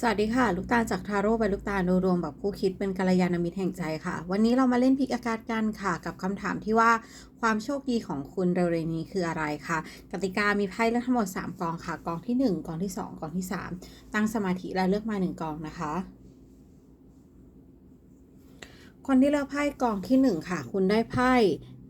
สวัสดีค่ะ ลูกตาลจากทาโร่ไปลูกตาลโดยรวมแบบคู่คิดเป็นกัลยาณมิตรแห่งใจค่ะ วันนี้เรามาเล่นพิกอากาศกันค่ะ กับคำถามที่ว่าความโชคดีของคุณเร็วๆนี้คืออะไรคะกติกามีไพ่เลือกทั้งหมด 3 กองค่ะ กองที่ 1 กองที่ 2 กองที่ 3 ตั้งสมาธิและเลือกมา 1 กองนะคะ คนที่เลือกไพ่กองที่ 1 ค่ะ คุณได้ไพ่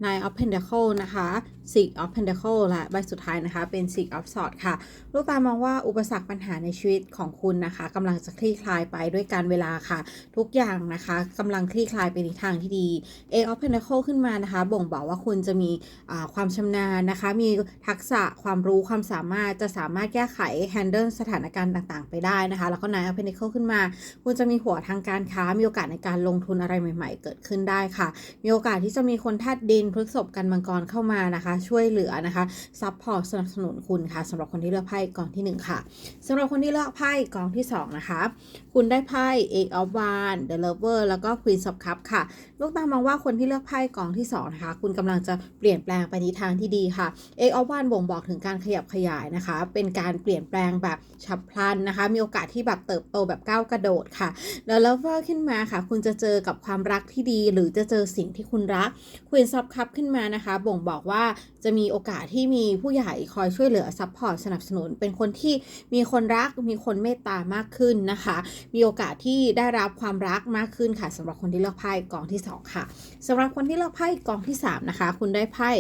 Nine of Pentacle นะคะ Six of Pentacle และใบสุดท้ายนะคะ เป็น Six of Swords ค่ะ ลูกตาลมองว่าอุปสรรคปัญหาในชีวิตของคุณนะคะกำลังจะคลี่คลายไปด้วยการเวลาค่ะ ทุกอย่างนะคะกำลังคลี่คลายไปในทางที่ดี A of Pentacle ขึ้นมานะคะ บ่งบอกว่าคุณจะมีความชำนาญนะคะ มีทักษะความรู้ความสามารถจะสามารถแก้ไข handle สถานการณ์ต่างๆ ไปได้นะคะ แล้วก็ Nine of Pentacle ขึ้นมา คุณจะมีหัวทางการค้ามีโอกาสในการลงทุนอะไรใหม่ ๆ เกิดขึ้นได้ค่ะ มีโอกาสที่จะมีคนธาตุดินพฤษภกันมังกรเข้ามานะคะ ช่วยเหลือนะคะซัพพอร์ตสนับสนุนคุณค่ะสำหรับคนที่เลือกไพ่กองที่หนึ่งค่ะสำหรับคนที่เลือกไพ่กองที่สองนะคะ คุณได้ไพ่ Eight of Wands The Lover แล้วก็ Queen of Cups ค่ะ ลูกตามองว่าคนที่เลือกไพ่กองที่สองนะคะ คุณกำลังจะเปลี่ยนแปลงไปในทางที่ดีค่ะ Eight of Wands บ่งบอกถึงการขยับขยายนะคะ เป็นการเปลี่ยนแปลงแบบฉับพลันนะคะ มีโอกาสที่แบบเติบโตแบบก้าวกระโดดค่ะ The Lover ขึ้นมาค่ะ คุณจะเจอกับความรักที่ดี หรือจะเจอสิ่งที่คุณรัก Queen of คับขึ้นมานะคะ บ่งบอกว่าจะมีโอกาสที่มีผู้ใหญ่คอยช่วยเหลือซัพพอร์ตสนับสนุน เป็นคนที่มีคนรักมีคนเมตตามากขึ้นนะคะ มีโอกาสที่ได้รับความรักมากขึ้นค่ะสำหรับคนที่เลือกไพ่กองที่สองค่ะสำหรับคนที่เลือกไพ่กองที่สามนะคะ คุณได้ไพ่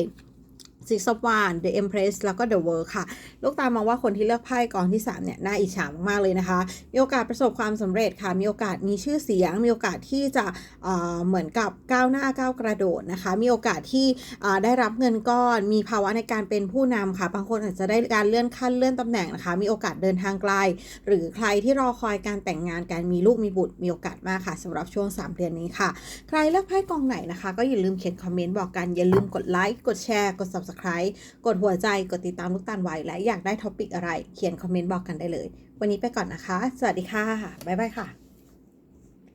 Six of Wands The Empress แล้วก็ The World ค่ะ ลูกตามมองว่าคนที่เลือกไพ่กองที่ 3 เนี่ย น่าอิจฉามาก ๆ เลยนะคะ มีโอกาสประสบความสำเร็จค่ะ มีโอกาสมีชื่อเสียง มีโอกาสที่จะเอ่อเหมือนกับก้าวหน้าก้าวกระโดดนะคะ มีโอกาสที่เอ่อได้รับเงินก้อน มีภาวะในการเป็นผู้นำค่ะ บางคนอาจจะได้การเลื่อนขั้นเลื่อนตำแหน่งนะคะ มีโอกาสเดินทางไกล หรือใครที่รอคอยการแต่งงานการมีลูกมีบุตรมีโอกาสมากค่ะสำหรับช่วง 3 เดือนนี้ค่ะ ใครเลือกไพ่กองไหนนะคะ ก็อย่าลืมเขียนคอมเมนต์บอกกันอย่าลืมกดไลค์กดแชร์กด subscribe subscribe กดหัวใจกดติดตามลูกตาลไว้และอยากได้ท็อปิกอะไร เขียนคอมเมนต์บอกกันได้เลย วันนี้ไปก่อนนะคะ สวัสดีค่ะ บ๊ายบายค่ะ